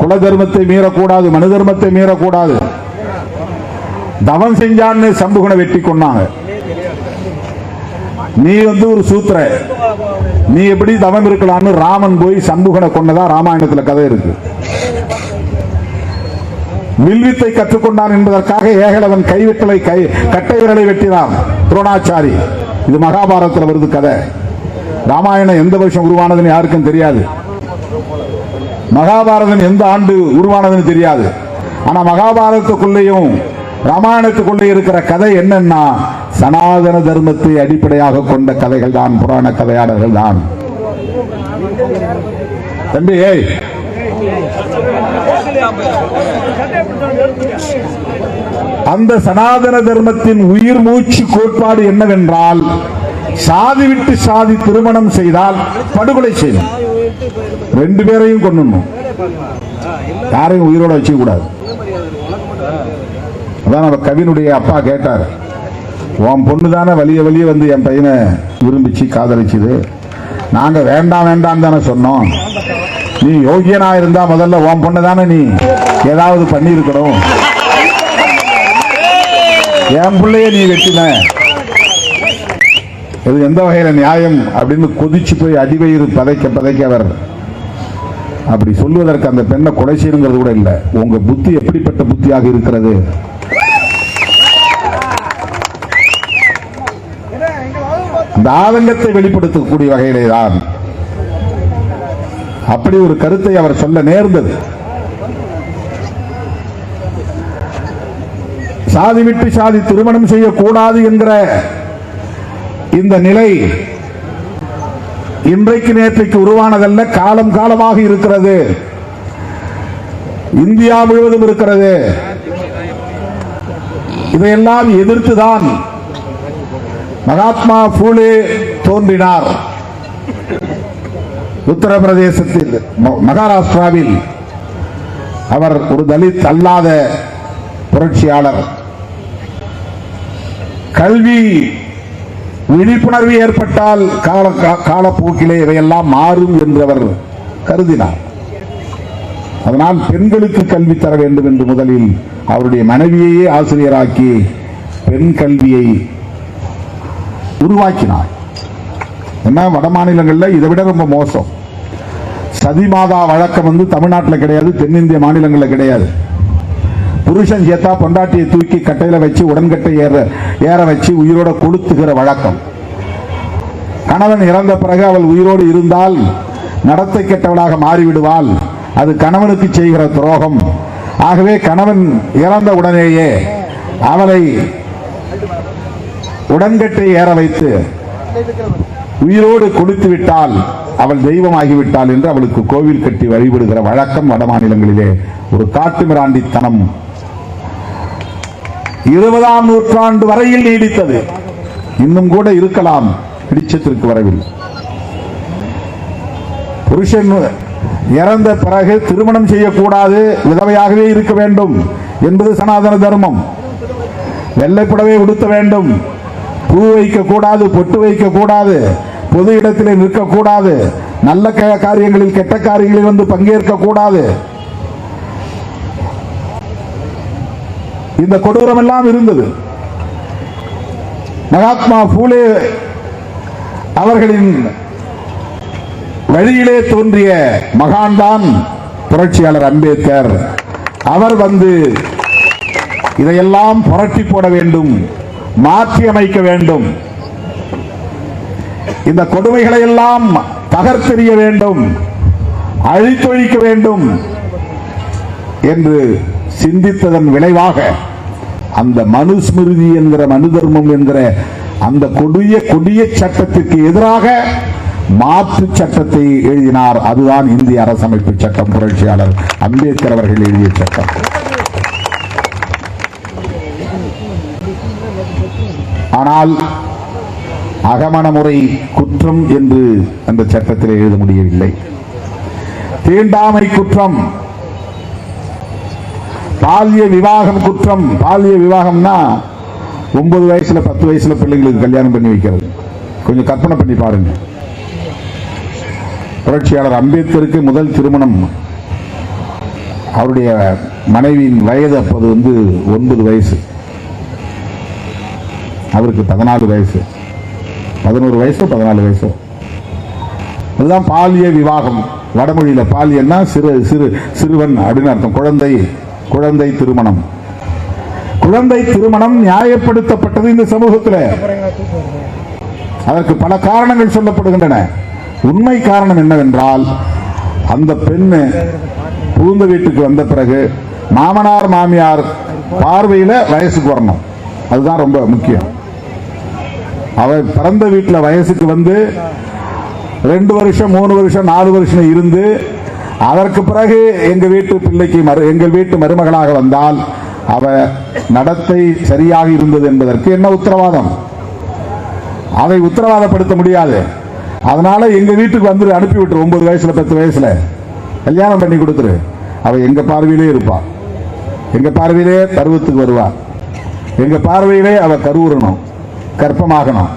குல தர்மத்தை மீறக்கூடாது மனு தர்மத்தை மீறக்கூடாது. தவம் செஞ்சான்னு சம்புகனை வெட்டி கொண்டாங்க நீ வந்து ஒரு சூத்திர. நீ எப்படி தவம் இருக்கலாம்னு ராமன் போய் சம்புகனை கொண்டதா ராமாயணத்துல கதை இருக்கு. வில்வித்தை கற்றுக்கொண்டான் என்பதற்காக ஏகலவன் கைவிட்டலை கை கட்டை விரலை வெட்டினான் துரோணாச்சாரி. இது மகாபாரத்தில் வருது கதை. ராமாயணம் எந்த வருஷம் உருவானதுன்னு யாருக்கும் தெரியாது. மகாபாரதம் எந்த ஆண்டு உருவானதுன்னு தெரியாது. ஆனா மகாபாரதத்துக்குள்ளேயும் ராமாயணத்துக்குள்ளே இருக்கிற கதை என்னன்னா சனாதன தர்மத்தை அடிப்படையாக கொண்ட கதைகள் தான் புராண கதையாளர்கள் தான். தம்பி ஏய். அந்த சனாதன தர்மத்தின் உயிர் மூச்சு கோட்பாடு என்னவென்றால் சாதி விட்டு சாதி திருமணம் செய்தால் படுகொலை செய்யணும் ரெண்டு பேரையும் கொண்டுணும் யாரையும் உயிரோட வச்சுக்க கூடாது அதான் நம்ம கவினுடைய அப்பா கேட்டார். உன் பொண்ணு தானே வலிய வலிய வந்து என் பையனை விரும்பிச்சு காதலிச்சுது. நாங்க வேண்டாம் வேண்டாம் தானே சொன்னோம். நீ யோகியனா இருந்தா முதல்ல உன் பொண்ணு தானே நீ ஏதாவது பண்ணியிருக்கணும். என் பிள்ளைய நீ வெட்டின. இது எந்த வகையில நியாயம் அப்படின்னு கொதிச்சு போய் அடிவயிறு பதைக்க பதைக்க அவர். அப்படி சொல்லுவதற்கு அந்த பெண்ணை கொலை செய்யணுங்கிறது கூட இல்லை. உங்க புத்தி எப்படிப்பட்ட புத்தியாக இருக்கிறது? அந்த ஆதங்கத்தை வெளிப்படுத்தக்கூடிய வகையிலே தான் அப்படி ஒரு கருத்தை அவர் சொல்ல நேர்ந்தது. சாதி விட்டு சாதி திருமணம் செய்யக்கூடாது என்கிற இந்த நிலை இன்றைக்கு நேற்றைக்கு உருவானதல்ல காலம் காலமாக இருக்கிறது. இந்தியா முழுவதும் இருக்கிறது. இதையெல்லாம் எதிர்த்துதான் மகாத்மா பூலே தோன்றினார். உத்தரப்பிரதேசத்தில் ம- மகாராஷ்டிராவில் அவர் ஒரு தலித் அல்லாத புரட்சியாளர். கல்வி விழிப்புணர்வு ஏற்பட்டால் கால காலப்போக்கிலே இவையெல்லாம் மாறும் என்றவர் கருதினார். அதனால் பெண்களுக்கு கல்வி தர வேண்டும் என்று முதலில் அவருடைய மனைவியையே ஆசிரியராக்கி பெண் கல்வியை உருவாக்கினார். என்ன வட மாநிலங்களில் இதை விட ரொம்ப மோசம். சதி மாதா வழக்கம் வந்து தமிழ்நாட்டில் கிடையாது தென்னிந்திய மாநிலங்களில் கிடையாது. புருஷன் சேர்த்தா பொண்டாட்டியை தூக்கி கட்டையில வச்சு உடன்கட்டை ஏற ஏற வச்சு உயிரோட கொளுத்துகிற வழக்கம். கணவன் இறந்த பிறகு அவள் உயிரோடு இருந்தால் நடத்தை கெட்டவளாக மாறிவிடுவாள். அது கணவனுக்கு செய்கிற துரோகம். ஆகவே கணவன் இறந்த உடனேயே அவளை உடன்கட்டை ஏற வைத்து உயிரோடு கொடுத்து விட்டால் அவள் தெய்வமாகிவிட்டாள் என்று அவளுக்கு கோவில் கட்டி வழிபடுகிற வழக்கம் வட மாநிலங்களிலே ஒரு காட்டுமிராண்டித்தனம் இருபதாம் நூற்றாண்டு வரையில் நீடித்தது. இன்னும் கூட இருக்கலாம் பிடிச்சத்திற்கு வரவில்லை புருஷன் இறந்த பிறகு திருமணம் செய்யக்கூடாது விதவையாகவே இருக்க வேண்டும் என்பது சனாதன தர்மம். வெள்ளை உடுத்த வேண்டும். பூ வைக்க கூடாது பொட்டு வைக்க கூடாது பொது இடத்திலே நிற்கக்கூடாது நல்ல காரியங்களில் கெட்ட காரியங்களில் வந்து பங்கேற்க கூடாது இந்த கொடூரம் எல்லாம் இருந்தது. மகாத்மா பூலே அவர்களின் வழியிலே தோன்றிய மகான்தான் புரட்சியாளர் அம்பேத்கர். அவர் வந்து இதையெல்லாம் புரட்டி போட வேண்டும் மாற்றி அமைக்க வேண்டும். இந்த கொடுமைகளை எல்லாம் தகர்த்தெறிய வேண்டும் அழித்தொழிக்க வேண்டும் என்று சிந்தித்ததன் விளைவாக அந்த மனுஸ்மிருதி என்கிற மனு தர்மம் என்கிற அந்த கொடிய கொடிய சட்டத்திற்கு எதிராக மாற்று சட்டத்தை எழுதினார். அதுதான் இந்திய அரசமைப்பு சட்டம். புரட்சியாளர் அம்பேத்கர் அவர்கள் எழுதிய சட்டம். ஆனால் அகமண முறை குற்றம் என்று அந்த சட்டத்தில் எழுத முடியவில்லை. தீண்டாமை குற்றம் பால்ய விவாகம் குற்றம். பால்ய விவாகம்னா ஒன்பது வயசுல பத்து வயசுல பிள்ளைங்களுக்கு கல்யாணம் பண்ணி வைக்கிறது. கொஞ்சம் கற்பனை பண்ணி பாருங்க. புரட்சியாளர் அம்பேத்கருக்கு முதல் திருமணம். அவருடைய மனைவியின் வயது அப்போது வந்து ஒன்பது வயசு. அவருக்கு பதினாலு வயசு. பதினோரு வயசோ பதினாலு வயசோ. அதுதான் பாலிய விவாகம். வடமொழியில பாலியன்னா சிறு சிறு சிறுவன் அப்படின்னு அர்த்தம். குழந்தை குழந்தை திருமணம். குழந்தை திருமணம் நியாயப்படுத்தப்பட்டது இந்த சமூகத்தில். அதற்கு பல காரணங்கள் சொல்லப்படுகின்றன. உண்மை காரணம் என்னவென்றால் அந்த பெண்ணு புகுந்த வீட்டுக்கு வந்த பிறகு மாமனார் மாமியார் பார்வையில வயசுக்கு வரணும். அதுதான் ரொம்ப முக்கியம். அவர் பிறந்த வீட்டில் வயசுக்கு வந்து ரெண்டு வருஷம் மூணு வருஷம் நாலு வருஷம் இருந்து அதற்கு பிறகு எங்க வீட்டு பிள்ளைக்கு மரு எங்கள் வீட்டு மருமகளாக வந்தால் அவ நடத்தை சரியாக இருந்தது என்பதற்கு என்ன உத்தரவாதம்? அதை உத்தரவாதப்படுத்த முடியாது. அதனால எங்க வீட்டுக்கு வந்து அனுப்பி விட்டுரு ஒன்பது வயசுல பத்து வயசுல. கல்யாணம் பண்ணி கொடுத்துரு. அவ எங்க பார்வையிலே இருப்பாள் எங்க பார்வையிலே பருவத்துக்கு வருவாள் எங்க பார்வையிலே அவ கருவுறணும் கற்பமாகணும்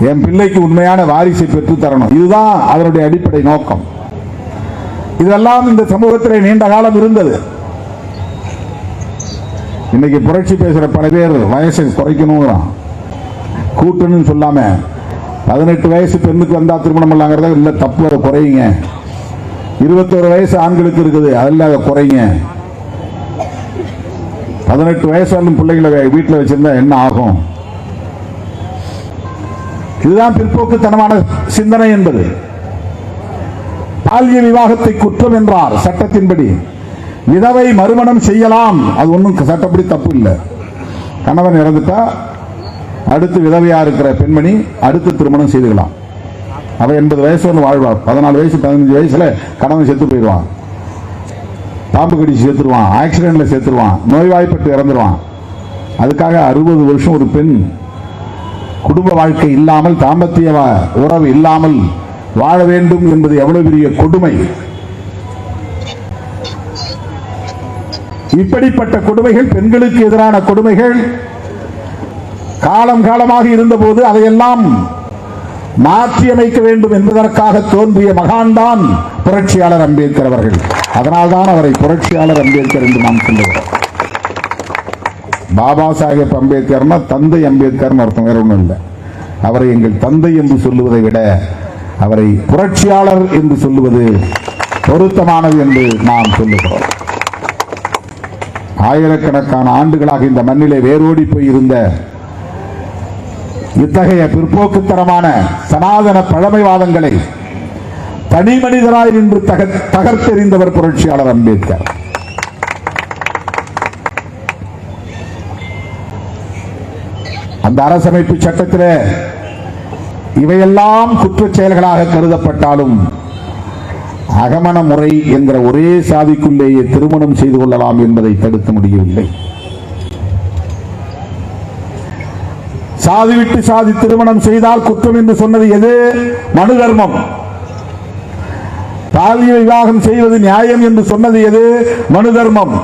என் பிள்ளைக்கு உண்மையான வாரிசை பெற்று தரணும் இதுதான் அதனுடைய அடிப்படை நோக்கம். இதெல்லாம் இந்த சமூகத்தில் நீண்ட காலம் இருந்தது. இன்னைக்கு புரட்சி பேசுற பல பேர் வயசை குறைக்கணும் கூட்டுன்னு சொல்லாம பதினெட்டு வயசு பெண்ணுக்கு வந்தா திருமணம் பண்ணலாங்கிறத இல்ல தப்பு அதை குறையுங்க. இருபத்தோரு வயசு ஆண்களுக்கு இருக்குது அதில் அதை குறைங்க பதினெட்டு வயசு வரலும் பிள்ளைங்களை வீட்டில் வச்சிருந்தா என்ன ஆகும்? இதுதான் பிற்போக்குத்தனமான சிந்தனை என்பது. பாலிய விவாகத்தை குற்றம் என்றார் சட்டத்தின்படி. விதவை மறுமணம் செய்யலாம். அது ஒன்றும் சட்டப்படி தப்பு இல்லை கணவன் இறந்துட்டா அடுத்து விதவையா இருக்கிற பெண்மணி அடுத்து திருமணம் செய்துக்கலாம். அவள் எண்பது வயசு வந்து வாழ்வாள். பதினாலு வயசு பதினஞ்சு வயசுல கணவன் செத்து போயிடுவான். பாம்பு கடிச்சு சேர்த்துருவான் ஆக்சிடென்ட்ல சேர்த்துருவான் நோய்வாய்ப்பட்டு இறந்துருவான். அதுக்காக அறுபது வருஷம் ஒரு பெண் குடும்ப வாழ்க்கை இல்லாமல் தாம்பத்திய உறவு இல்லாமல் வாழ வேண்டும் என்பது எவ்வளவு பெரிய கொடுமை. இப்படிப்பட்ட கொடுமைகள் பெண்களுக்கு எதிரான கொடுமைகள். காலம் காலமாக இருந்தபோது அதையெல்லாம் மாற்றியமைக்க வேண்டும் என்பதற்காக தோன்றிய மகான்தான் புரட்சியாளர் அம்பேத்கர் அவர்கள். அதனால்தான் அவரை புரட்சியாளர் அம்பேத்கர் என்று நாம் சொல்லுகிறோம். பாபா சாஹேப் அம்பேத்கர்னா தந்தை அம்பேத்கர்னு அர்த்தம் வேற ஒன்றும் இல்லை. அவரை எங்கள் தந்தை என்று சொல்லுவதை விட அவரை புரட்சியாளர் என்று சொல்லுவது பொருத்தமானது என்று நாம் சொல்லுகிறோம். ஆயிரக்கணக்கான ஆண்டுகளாக இந்த மண்ணிலே வேரோடி போய் இருந்த இத்தகைய பிற்போக்குத்தனமான சனாதன பழமைவாதங்களை தனி மனிதராய் நின்று தகர்த்தெறிந்தவர் புரட்சியாளர் அம்பேத்கர். அந்த அரசமைப்பு சட்டத்தில் இவையெல்லாம் குற்றச் செயல்களாக கருதப்பட்டாலும் அகமண முறை என்கிற ஒரே சாதிக்குள்ளேயே திருமணம் செய்து கொள்ளலாம் என்பதை தடுக்க முடியவில்லை. சாதி விட்டு சாதி திருமணம் செய்தால் குற்றம் என்று சொன்னது எது? மனு தர்மம் பாலிய விவாகம் செய்வது நியாயம் என்று சொன்னது எது? மனு தர்மம்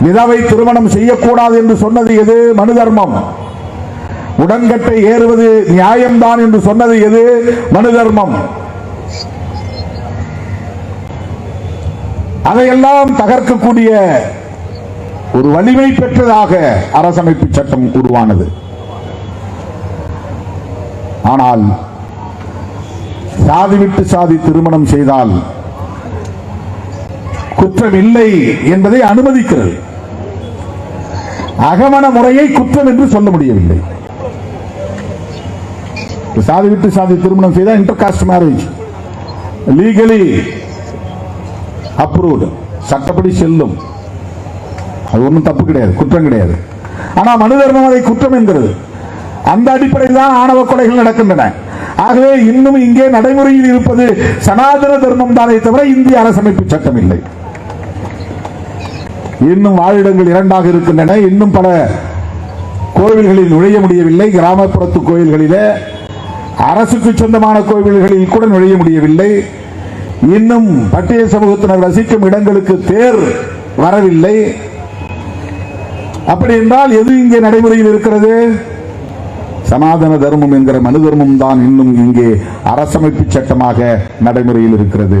விதவை திருமணம் செய்யக்கூடாது என்று சொன்னது எது? மனு தர்மம் உடன்கட்டை ஏறுவது நியாயம்தான் என்று சொன்னது எது? மனு தர்மம் அதையெல்லாம் தகர்க்கக்கூடிய ஒரு வலிமை பெற்றதாக அரசமைப்பு சட்டம் உருவானது. ஆனால் சாதி விட்டு சாதி திருமணம் செய்தால் குற்றம் இல்லை என்பதை அனுமதிக்கிறது. அகமண முறையை குற்றம் என்று சொல்ல முடியவில்லை. சாதி விட்டு சாதி திருமணம் செய்தால் inter caste marriage legally approved சட்டப்படி செல்லும். அது ஒன்றும் தப்பு கிடையாது குற்றம் கிடையாது. ஆனால் மனு தர்மம் அதை குற்றம் என்கிறது. அந்த அடிப்படையில் தான் ஆணவ கொலைகள் நடக்கின்றன. ஆகவே இன்னும் இங்கே நடைமுறையில் இருப்பது சனாதன தர்மம் தானே தவிர இந்திய அரசமைப்பு சட்டம் இல்லை. இன்னும் வாழிடங்கள் இரண்டாக இருக்கின்றன. இன்னும் பல கோவில்களில் நுழைய முடியவில்லை. கிராமப்புறத்து கோயில்களிலே அரசுக்கு சொந்தமான கோவில்களில் கூட நுழைய முடியவில்லை. இன்னும் பட்டியல் சமூகத்தினர் வசிக்கும் இடங்களுக்கு தேர் வரவில்லை. அப்படி என்றால் எது இங்கே நடைமுறையில் இருக்கிறது? சனாதன தர்மம் என்கிற மனு தர்மம் தான் இன்னும் இங்கே அரசமைப்பு சட்டமாக நடைமுறையில் இருக்கிறது.